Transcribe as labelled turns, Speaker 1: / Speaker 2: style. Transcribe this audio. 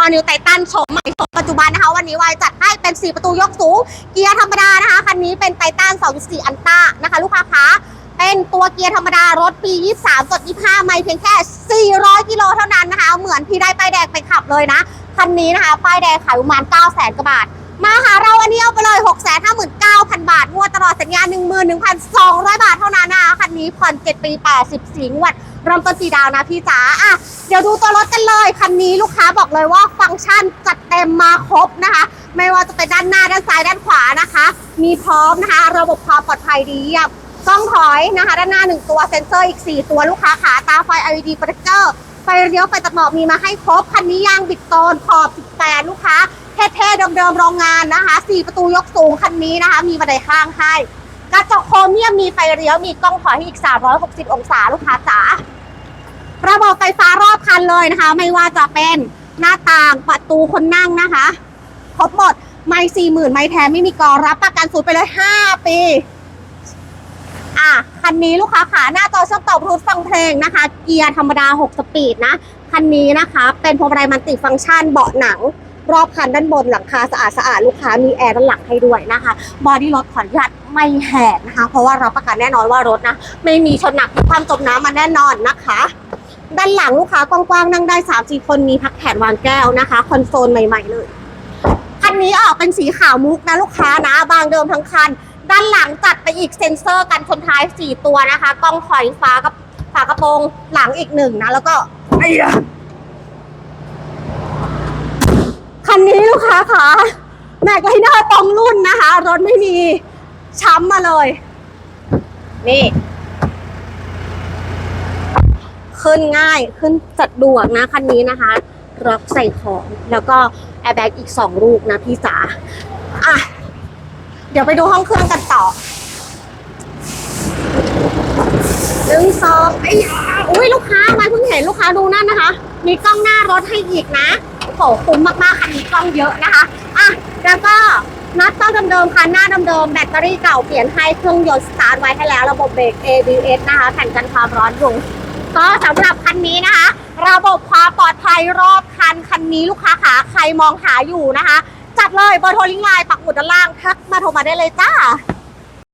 Speaker 1: อนิวไททันโฉมใหม่โฉมปัจจุบันนะคะ วันนี้วายจัดให้เป็น 4 ประตูยกสูง เกียร์ธรรมดานะคะ คันนี้เป็นไททัน2.4 อันต้านะคะ ลูกค้าคะเป็นตัวเกียร์ธรรมดารถปี 23สด25 ไม่เพียงแค่ 400 กิโลเท่านั้นนะคะ เหมือนพี่ได้ป้ายแดงไปขับเลยนะ คันนี้นะคะ ป้ายแดงขายประมาณ 9 0 0 0 0 0 กว่าบาท มาหาเราวันนี้เอาไปเลย 6 5 9 0 0 0 บาทงวดตลอดสัญญา 11,200 บาทเท่านั้นนะคะ คันนี้ผ่อน 7 ปี 84งวด เริ่มต้นสีดาวนะพี่จ๋าอะเดี๋ยวดูตัวรถกันเลยคันนี้ลูกค้าบอกเลยว่าฟังก์ชันจัดเต็มมาครบนะคะ ไม่ว่าจะเป็นด้านหน้าด้านซ้ายด้านขวานะคะ มีพร้อมนะคะ ระบบความปลอดภัยดีเยี่ยมกล้องถอยนะคะ ด้านหน้า 1 ตัวเซ็นเซอร์อีก 4 ตัวลูกค้าขาตาไฟ LED โปรเจคเตอร์ไฟเลี้ยวไฟตัดหมอกมีมาให้ครบคันนี้ยางบิดโตนขอบ18ลูกค้าเท่ๆเดิมๆโรงงานนะคะ 4 ประตูยกสูงคันนี้นะคะ มีบันไดข้างให้กระจกโครเมียมมีไฟเลี้ยวมีกล้องถอยให้อีก 360 องศาลูกค้าจ๋า ระบบไฟฟ้ารอบคันเลยนะคะ ไม่ว่าจะเป็นหน้าต่างประตูคนนั่งนะคะ ครบหมด ไม่สี่หมื่นไม่แท้ไม่มีกอรับประกันศูนย์ไปเลย5ปี อะ คันนี้ลูกค้าขาหน้าจอเชื่อมต่อบลูทูธฟังเพลงนะคะ เกียร์ธรรมดา 6 สปีดนะ คันนี้นะคะ เป็นพวงมาลัยมันติฟังก์ชันเบาะหนัง รอบคันด้านบนหลังคาสะอาดสะอาดลูกค้ามีแอร์ด้านหลังให้ด้วยนะคะบอดี้รถขออนุญาตไม่แหกนะคะ เพราะว่ารับประกันแน่นอนว่ารถนะ ไม่มีชนหนักความจมน้ำมาแน่นอนนะคะ ด้านหลังลูกค้ากว้างๆนั่งได้3 4คนมีพักแขนวางแก้วนะคะ คอนโซลใหม่ๆเลยคันนี้ออกเป็นสีขาวมุกนะลูกค้านะ บางเดิมทั้งคัน ด้านหลังจัดไปอีกเซ็นเซอร์กันชนท้าย 4 ตัวนะคะกล้องถอยฟ้ากับฝากระโปรงหลังอีกหนึ่งนะ แล้วก็ไอ้ยะคันนี้ลูกค้าคะแม็กไลเนอร์ตรงรุ่นนะคะ รถไม่มีช้ำมาเลย นี่ ขึ้นง่ายขึ้นสะดวกนะคันนี้นะคะล็อกใส่ของแล้วก็แอร์แบ็กอีก 2 ลูกนะพี่จ๋าอะเดี๋ยวไปดูห้องเครื่องกันต่อหนึ่งสองไอ้อุ้ยลูกค้ามาเพิ่งเห็นลูกค้าดูนั่นนะคะ มีกล้องหน้ารถให้อีกนะโอ้โหคุ้มมากๆคันนี้กล้องเยอะนะคะอะแล้วก็นัดต้องเดิมๆคันหน้าเดิมๆแบตเตอรี่เก่าเปลี่ยนให้เครื่องยนต์สตาร์ทไว้ให้แล้วระบบเบรก ABS นะคะแผ่นกันความร้อนยุง ก็สำหรับคันนี้นะคะ ระบบความปลอดภัยรอบคันคันนี้ลูกค้าขาใครมองหาอยู่นะคะ จัดเลยเบอร์โทรลิงก์ไลน์ปักหมุดด้านล่างทักมาโทรมาได้เลยจ้า